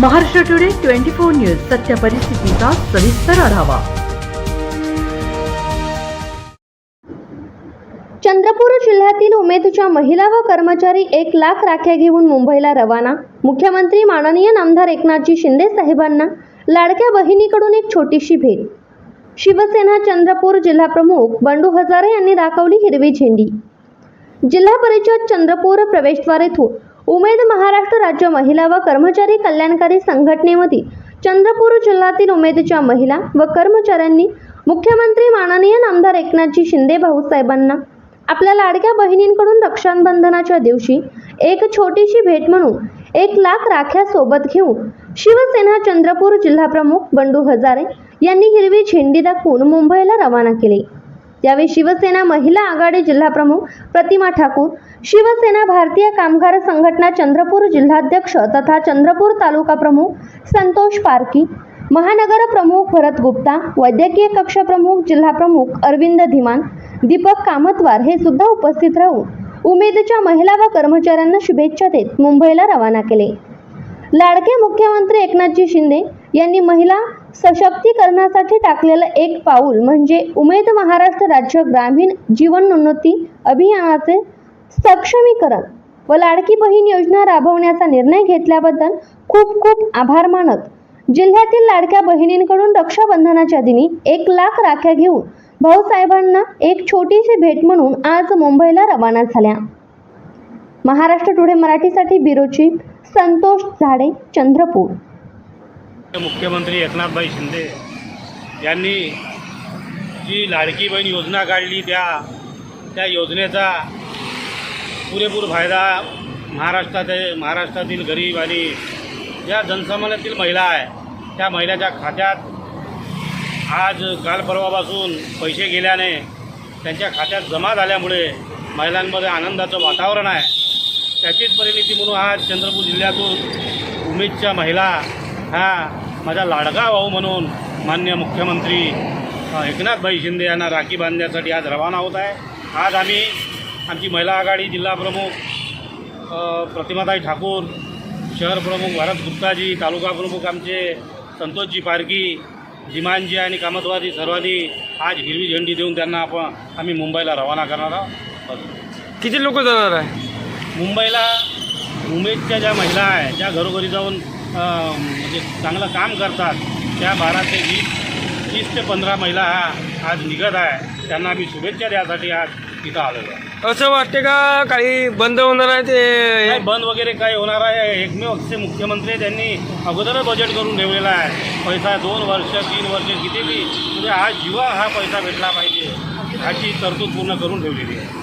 Maharashtra today twenty four news सत्य परिस्थितीचा सविस्तर आढावा. चंद्रपूर जिल्ह्यातील उमेदच्या महिला व कर्मचारी एक लाख राख्या घेऊन मुंबईला रवाना. मुख्यमंत्री माननीय नामदार एकनाथजी शिंदे साहेबांना लाडक्या बहिणीकडून एक छोटीशी भेट. शिवसेना चंद्रपूर जिल्हाप्रमुख बंडू हजारे यांनी दाखवली हिरवी झेंडी. जिल्हा परिषद चंद्रपूर प्रवेशद्वारेतून उमेद महाराष्ट्र राज्य महिला व कर्मचारी कल्याणकारी संघटनेमधील चंद्रपूर जिल्ह्यातील उमेदच्या महिला व कर्मचाऱ्यांनी मुख्यमंत्री माननीय नामदार एकनाथजी शिंदे भाऊसाहेबांना आपल्या लाडक्या बहिणींकडून रक्षाबंधनाच्या दिवशी एक छोटीशी भेट म्हणून एक लाख राख्या सोबत घेऊन शिवसेना चंद्रपूर जिल्हाप्रमुख बंडू हजारे यांनी हिरवी झेंडी दाखवून मुंबईला रवाना केले. यावेळी शिवसेना महिला आघाडी जिल्हाप्रमुख प्रतिमा ठाकूर शिवसेना भारतीय कामगार संघटना चंद्रपूर जिल्हाध्यक्ष तथा चंद्रपूर तालुका प्रमुख संतोष पारकी महानगर प्रमुख भरत गुप्ता वैद्यकीय कक्ष प्रमुख जिल्हा प्रमुख अरविंद धीमान दीपक कामतवार हे सुद्धा उपस्थित राहून उमेदच्या महिला व कर्मचाऱ्यांना शुभेच्छा देत मुंबईला रवाना केले. लाडके मुख्यमंत्री एकनाथजी शिंदे यांनी महिला सशक्तीकरणासाठी टाकलेलं एक पाऊल म्हणजे उमेद महाराष्ट्र राज्य ग्रामीण जीवनोन्नती अभियानाचे सक्षमीकरण व लाडकी बहीण योजना राबवण्याचा निर्णय घेतल्याबद्दल खूप खूप आभार मानत जिल्ह्यातील लाडक्या बहिणींकडून रक्षाबंधनाच्या दिनी एक लाख राख्या घेऊन भाऊसाहेबांना एक छोटीशी भेट म्हणून आज मुंबईला रवाना झाल्या. महाराष्ट्र टुडे मराठीसाठी बिरोची संतोष झाडे चंद्रपूर. मुख्यमंत्री एकनाथभाई शिंदे यांनी जी लाडकी बहीण योजना काढली त्या त्या योजनेचा पुरेपूर फायदा महाराष्ट्रात महाराष्ट्रातील गरीब आणि ज्या जनसामान्यातील महिला आहे त्या महिलाच्या खात्यात आज काल परवापासून पैसे गेल्याने त्यांच्या खात्यात जमा झाल्यामुळे महिलांमध्ये आनंदाचं वातावरण आहे. त्याचीच परिणिती म्हणून आज चंद्रपूर जिल्ह्यातून उमेदच्या महिला ह्या माझा लाडका भाऊ म्हणून मान्य मुख्यमंत्री एकनाथभाई शिंदे यांना राखी बांधण्यासाठी आज रवाना होत आहे आज आम्ही आमची महिला आघाडी जिल्हाप्रमुख प्रतिमाताई ठाकूर शहर प्रमुख भारत गुप्ताजी तालुका प्रमुख आमचे संतोषजी पारकी जिमानजी आणि कामतवादी सर्वांनी आज हिरवी झेंडी देऊन त्यांना आपण आम्ही मुंबईला रवाना करणार आहोत. किती लोक जाणार आहे मुंबईला उमेदच्या ज्या महिला आहे ज्या घरोघरी जाऊन म्हणजे चांगलं काम करतात. त्या बारा ते वीस तीस ते पंधरा महिला ह्या आज निघत आहे. त्यांना आम्ही शुभेच्छा द्यासाठी आज इथं आलेलो आहे. असं वाटते का काही बंद होणार आहे काही ते बंद वगैरे काय होणार आहे. एकमेव असे मुख्यमंत्री त्यांनी अगोदरच बजेट करून ठेवलेला आहे. पैसा दोन वर्ष तीन वर्ष किती बी म्हणजे आज जीवा हा पैसा भेटला पाहिजे. ह्याची तरतूद पूर्ण करून ठेवलेली आहे.